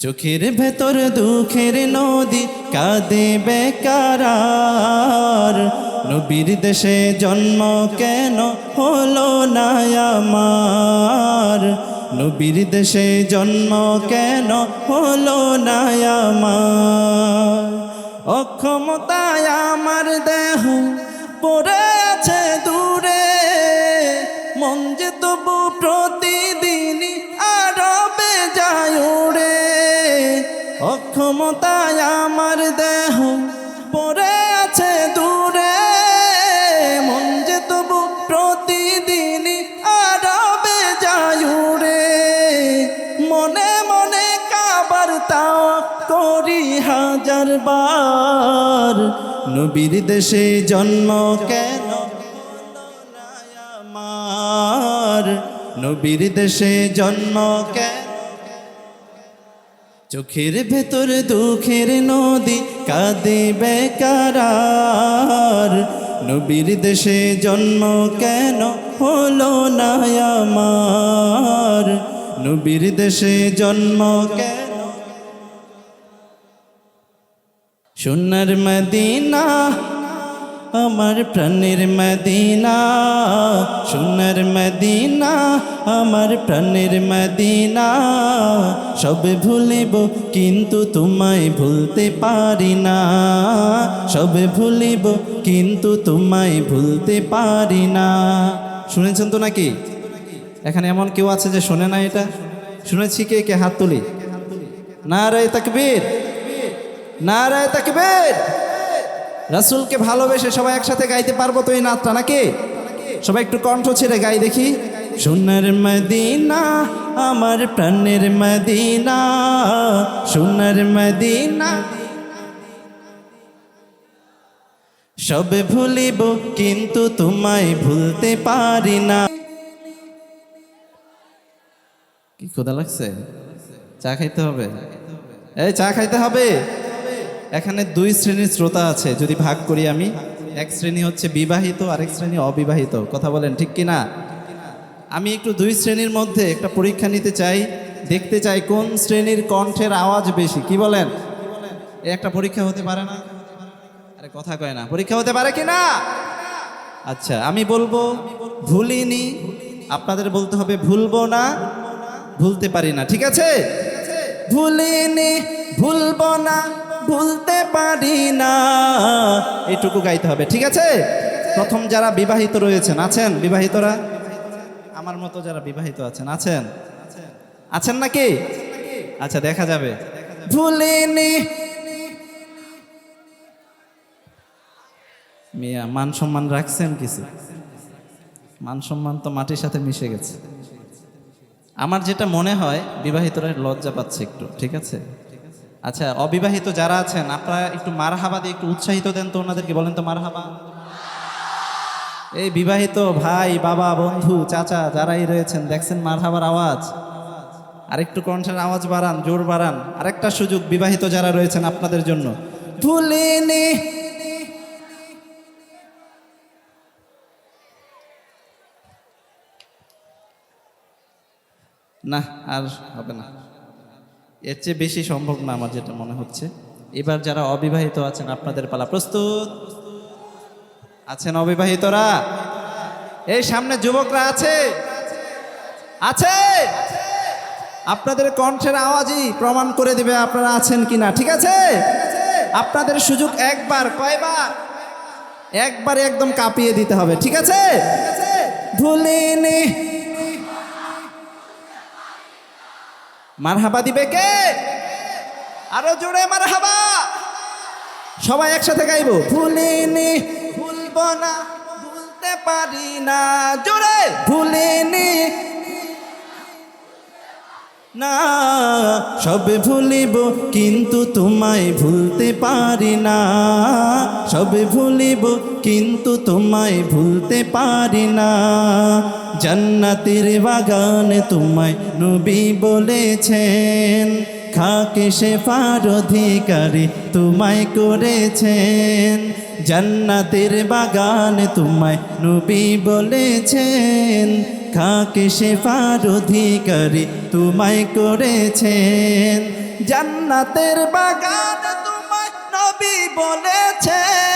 চোখের ভেতর দুঃখের নদী কাঁদে বেকার নবীর দেশে জন্ম কেন হলো না আমার? নবীর দেশে জন্ম কেন হলো না আমার? অক্ষমতায় আমার দেহ পড়ে আছে দূরে, মন যে তবু অক্ষমতায় আমার দেহ পড়ে আছে দূরে। মন যে তবু প্রতিদিনই আরবে যায় উড়ে। মনে মনে কাবার তাও করি হাজার বার। নবীর দেশে জন্ম কেন? আমার নবীর দেশে জন্ম কেন? চোখের ভেতর দুঃখের নদী কাঁদে বেকার নবীর দেশে জন্ম কেন হলো না আমার? নবীর দেশে জন্ম কেন? সোনার মদিনা আমার প্রাণের মদিনা, সোনার মদিনা, আমার প্রাণের মদিনা। সব ভুলিব কিন্তু তোমায় ভুলতে পারি না। সব ভুলিব কিন্তু তোমায় ভুলতে পারি না। শুনেছেন তো নাকি? এখানে এমন কেউ আছে যে শোনে না এটা? শুনেছি কে কে হাত তুলি? না রে তাকবীর। না রে তাকবীর। রাসূলকে ভালোবেসে সবাই একসাথে গাইতে পারব তো এই নাচটা নাকি? সবাই একটু কণ্ঠ ছেড়ে গাই দেখি। সোনার মদিনা, আমার প্রাণের মদিনা, সোনার মদিনা। সব ভুলিব কিন্তু তোমায় ভুলতে পারি না। কি ক্ষুধা লাগছে? চা খাইতে হবে। এই, চা খাইতে হবে। এখানে দুই শ্রেণির শ্রোতা আছে, যদি ভাগ করি আমি। এক শ্রেণি হচ্ছে বিবাহিত, আরেক শ্রেণি অবিবাহিত। কথা বলেন ঠিক কি না আমি একটু দুই শ্রেণির মধ্যে একটা পরীক্ষা নিতে চাই। দেখতে চাই কোন শ্রেণির কণ্ঠের আওয়াজ বেশি। কি বলেন? একটা পরীক্ষা হতে পারে না? আরে কথা কয় না। পরীক্ষা হতে পারে কি না? আচ্ছা আমি বলব ভুলিনি। আপনাদের বলতে হবে ভুলবো না, ভুলতে পারি না। ঠিক আছে? ভুলিনি, ভুলবো না ভুলতে পারি না। এইটুকু গাইতে হবে, ঠিক আছে? প্রথম যারা বিবাহিত রয়েছেন, আছেন বিবাহিতরা? আমার মতো যারা বিবাহিত আছেন আছেন? আছেন নাকি? আচ্ছা দেখা যাবে। ভুলিনি। মিয়া, মান সম্মান রাখছেন কিছু? মান সম্মান তো মাটির সাথে মিশে গেছে। আমার যেটা মনে হয়, বিবাহিতরা লজ্জা পাচ্ছে একটু, ঠিক আছে? আচ্ছা অবিবাহিত যারা আছেন, আপনারা একটু মারহাবা দিয়ে একটু উৎসাহিত দেন তো ওনাদেরকে, বলেন তো মারহাবা। এই বিবাহিত ভাই, বাবা, বন্ধু, চাচা যারাই রয়েছেন, দেখছেন মারহাবার আওয়াজ? আরেকটু কণ্ঠের আওয়াজ বাড়ান, জোর বাড়ান। আরেকটা সুযোগ, বিবাহিত যারা রয়েছেন আপনাদের জন্য। ভুলিনি না, আর হবে না। এর চেয়ে বেশি সম্ভব না আমার যেটা মনে হচ্ছে। এবার যারা অবিবাহিত আছেন, আপনাদের পালা প্রস্তুত। আছেন অবিবাহিতরা? এই সামনে যুবকরা আছে? আছে? আপনাদের কণ্ঠের আওয়াজই প্রমাণ করে দিবে আপনারা আছেন কিনা, ঠিক আছে? আপনাদের সুযোগ একবার, কয়বার? একবারে একদম কাঁপিয়ে দিতে হবে, ঠিক আছে? ভুলিনি মারহাবা দিবে কে? আরও জোরে মারহাবা। সবাই একসাথে গাইব। ভুলিনি ভুলব না, ভুলতে পারি না। জোরে। ভুলিনি না, সব ভুলিব, কিন্তু তোমায় ভুলতে পারি না। সব ভুলিব, কিন্তু তোমায় ভুলতে পারি না। জান্নাতের বাগানে তোমায় নবী বলেছেন, খাকে সে ফার অধিকারী তোমায় করেছেন। জান্নাতের বাগানে তোমায় নবী বলেছেন খাকে শেফার অধিকারী তোমায় করেছেন? জান্নাতের বাগান তোমায় নবী বলেছেন।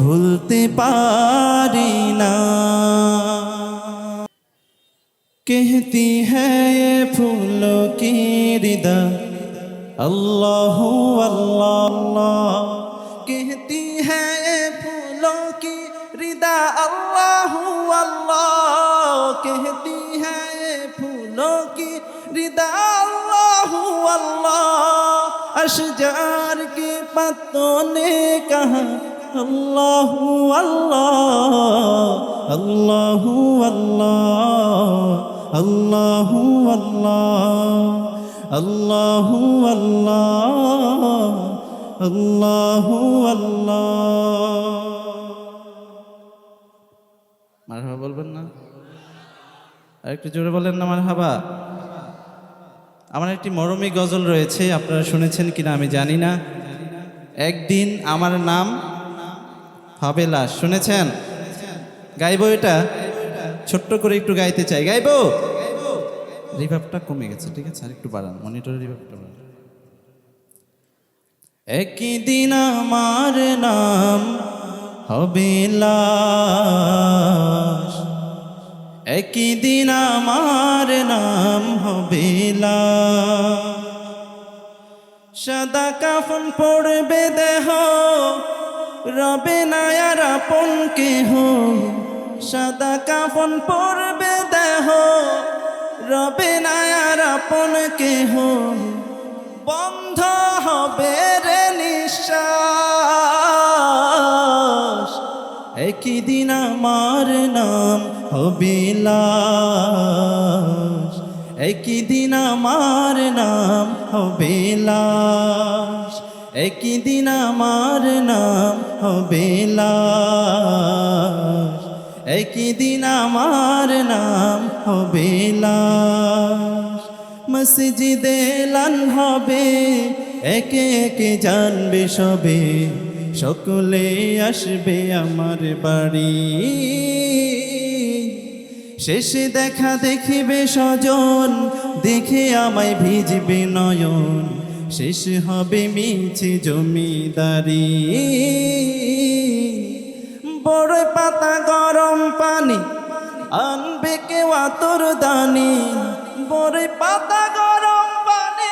ভুলতে পারি না कहती है ये फूलों की रिदा अल्लाह अल्लाह अल्लाह कहती है ये फूलों की रिदा अल्लाह अल्लाह कहती है ये फूलों की रिदा अल्लाह अल्लाह अशजार के पत्तों ने कहा আল্লাহ আল্লাহ আল্লাহ আল্লাহ আল্লাহ আল্লাহ আল্লাহ আল্লাহ মার হাবা বলবেন না? আরেকটু জোরে বলেন না আমার হাবা আমার একটি মরমী গজল রয়েছে, আপনারা শুনেছেন কিনা আমি জানি না। একদিন আমার নাম হবে লাশ শুনেছেন? গাইবো এটা? ছোট্ট করে একটু গাইতে চাই। গাইবো? রিভাবটা কমে গেছে, ঠিক আছে? আর একটু বাড়ান। মনিটরের রিভাবটা বাড়ান। একই দিন আমার নাম হবে লাশ। একই দিন আমার নাম হবে লাশ। সাদা কাফন পড়বে দেহ রবে নায়ার আপন কেহ? সাদা কাফন পড়বে দেহ। রবে নায়ার আপন কেহ? বন্ধ হবে রে নিঃশ্বাস। একই দিন আমার নাম হবে একই দিন আমার নাম হবে একই দিন আমার নাম হবে লাশ। একই দিন আমার নাম হবে লাশ। মসজিদে লান হবে, একে একে জানবে সবে। সকলে আসবে আমার বাড়ি। শেষে দেখা দেখিবে স্বজন, দেখে আমায় ভিজবে নয়ন। শেষ হবে মিছে জমিদারি। বড় পাতা গরম পানি আনবে কেউ আতর দানি। বড় পাতা গরম পানি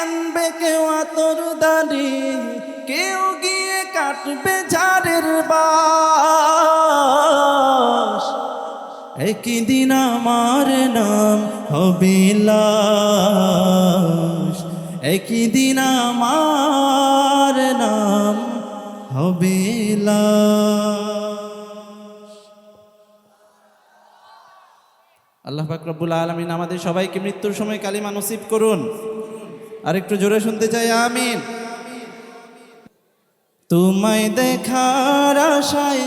আনবে কেউ আতর দানি। কেউ গিয়ে কাটবে ঝাড়ের বাস। একই দিন আমার নাম হবে লাশ। একই দিন আমার নাম হবে আল্লাহ ফাকরাবুল আলমিন আমাদের সবাইকে মৃত্যুর সময় কালিমা নসিব করুন। আর একটু জোরে শুনতে চাই, আমিন। তোমায় দেখার আশায়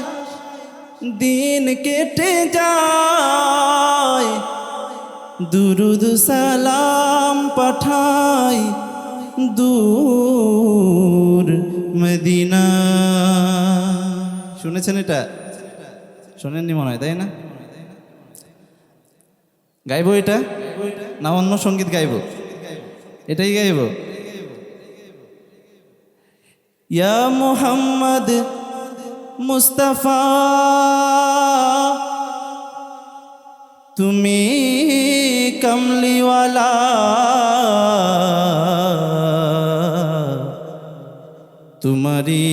দিন কেটে যায়। দুরুদ সালাম পাঠাই দূর মদিনা। শুনেছেন এটা? শোনেননি মনে হয়, তাই না? গাইবো এটা? না, অন্য সংগীত গাইবো? এটাই গাইবো? ইয়া মোহাম্মদ মুস্তাফা, তুমি কমলিওয়ালা। তোমারি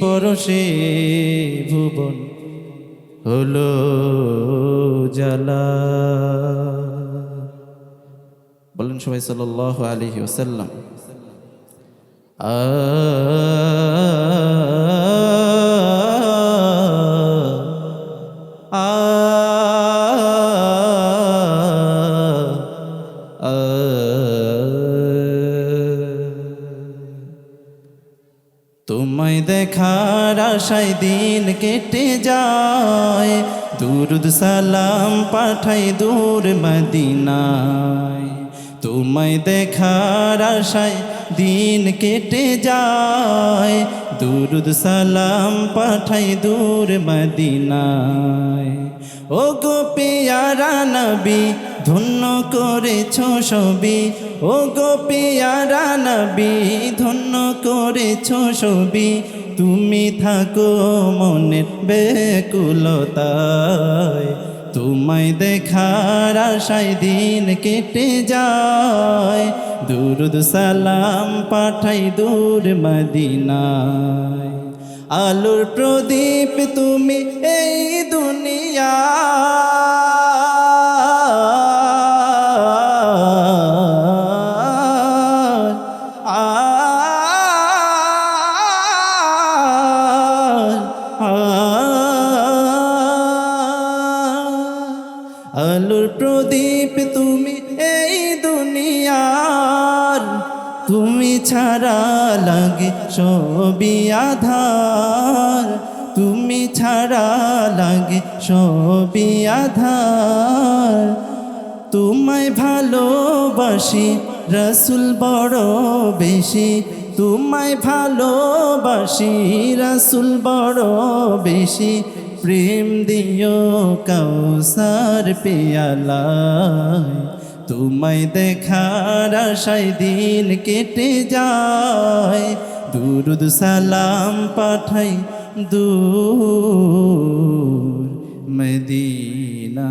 পরশে ভুবন হলো জালা বলেন সবাই সাল আলহি ওসাল্লাম তোমায় দেখার আশায় দিন কেটে যায়। দুরুদ সালাম পাঠাই দূর মদিনায়। তোমায় দেখার আশায় দিন কেটে যায়। দুরুদ সালাম পাঠাই দূর মদিনায়। ও গো পেয়ারা নবী, ধন্য করেছ সবি ও গো পেয়ারা নবী, ধন্য করেছ সবি তুমি থাকো মনের বেকুলতায় তোমায় দেখার আশায় দিন কেটে যায়। দুরুদ সালাম পাঠাই দূর মদিনায়। আলোর প্রদীপ তুমি এই দুনিয়া তুমি ছাড়া লাগে সবই আধার। তুমি ছাড়া লাগে সবই আধার। তোমায় ভালোবাসি, রসুল বড় বেশি। তোমায় ভালোবাসি, রসুল বড় বেশি। প্রেম দিও কৌসার পেয়ালায়। তোমায় দেখার আশায় দিন কেটে যায়। দুরুদ সালাম পাঠাই দূর মদিনা।